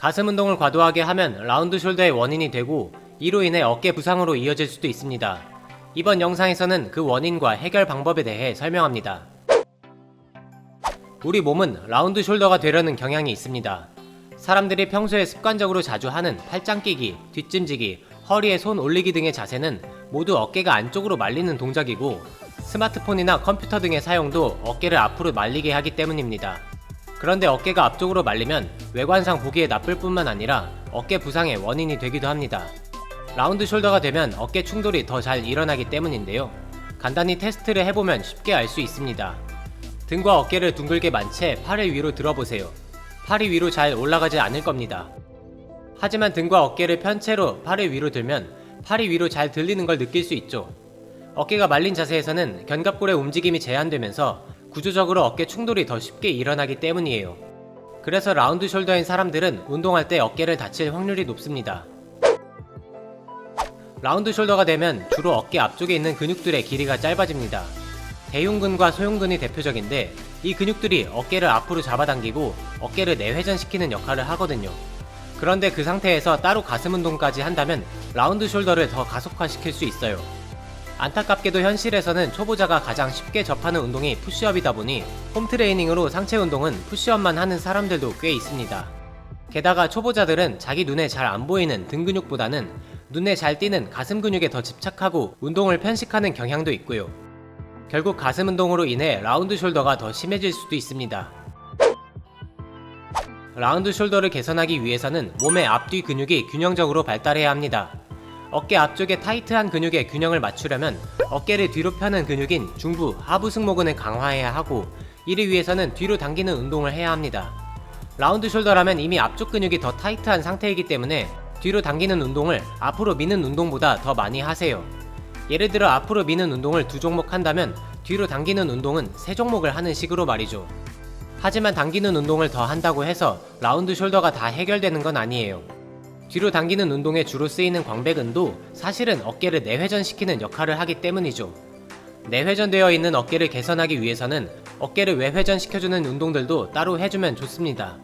가슴 운동을 과도하게 하면 라운드 숄더의 원인이 되고 이로 인해 어깨 부상으로 이어질 수도 있습니다. 이번 영상에서는 그 원인과 해결 방법에 대해 설명합니다. 우리 몸은 라운드 숄더가 되려는 경향이 있습니다. 사람들이 평소에 습관적으로 자주 하는 팔짱 끼기, 뒷짐지기, 허리에 손 올리기 등의 자세는 모두 어깨가 안쪽으로 말리는 동작이고 스마트폰이나 컴퓨터 등의 사용도 어깨를 앞으로 말리게 하기 때문입니다. 그런데 어깨가 앞쪽으로 말리면 외관상 보기에 나쁠 뿐만 아니라 어깨 부상의 원인이 되기도 합니다. 라운드 숄더가 되면 어깨 충돌이 더 잘 일어나기 때문인데요. 간단히 테스트를 해보면 쉽게 알 수 있습니다. 등과 어깨를 둥글게 만 채 팔을 위로 들어보세요. 팔이 위로 잘 올라가지 않을 겁니다. 하지만 등과 어깨를 편 채로 팔을 위로 들면 팔이 위로 잘 들리는 걸 느낄 수 있죠. 어깨가 말린 자세에서는 견갑골의 움직임이 제한되면서 구조적으로 어깨 충돌이 더 쉽게 일어나기 때문이에요. 그래서 라운드 숄더인 사람들은 운동할 때 어깨를 다칠 확률이 높습니다. 라운드 숄더가 되면 주로 어깨 앞쪽에 있는 근육들의 길이가 짧아집니다. 대흉근과 소흉근이 대표적인데 이 근육들이 어깨를 앞으로 잡아당기고 어깨를 내회전시키는 역할을 하거든요. 그런데 그 상태에서 따로 가슴 운동까지 한다면 라운드 숄더를 더 가속화시킬 수 있어요. 안타깝게도 현실에서는 초보자가 가장 쉽게 접하는 운동이 푸시업이다 보니 홈트레이닝으로 상체 운동은 푸시업만 하는 사람들도 꽤 있습니다. 게다가 초보자들은 자기 눈에 잘 안 보이는 등 근육보다는 눈에 잘 띄는 가슴 근육에 더 집착하고 운동을 편식하는 경향도 있고요. 결국 가슴 운동으로 인해 라운드 숄더가 더 심해질 수도 있습니다. 라운드 숄더를 개선하기 위해서는 몸의 앞뒤 근육이 균형적으로 발달해야 합니다. 어깨 앞쪽에 타이트한 근육의 균형을 맞추려면 어깨를 뒤로 펴는 근육인 중부, 하부 승모근을 강화해야 하고 이를 위해서는 뒤로 당기는 운동을 해야 합니다. 라운드 숄더라면 이미 앞쪽 근육이 더 타이트한 상태이기 때문에 뒤로 당기는 운동을 앞으로 미는 운동보다 더 많이 하세요. 예를 들어 앞으로 미는 운동을 두 종목 한다면 뒤로 당기는 운동은 세 종목을 하는 식으로 말이죠. 하지만 당기는 운동을 더 한다고 해서 라운드 숄더가 다 해결되는 건 아니에요. 뒤로 당기는 운동에 주로 쓰이는 광배근도 사실은 어깨를 내회전시키는 역할을 하기 때문이죠. 내회전되어 있는 어깨를 개선하기 위해서는 어깨를 외회전시켜주는 운동들도 따로 해주면 좋습니다.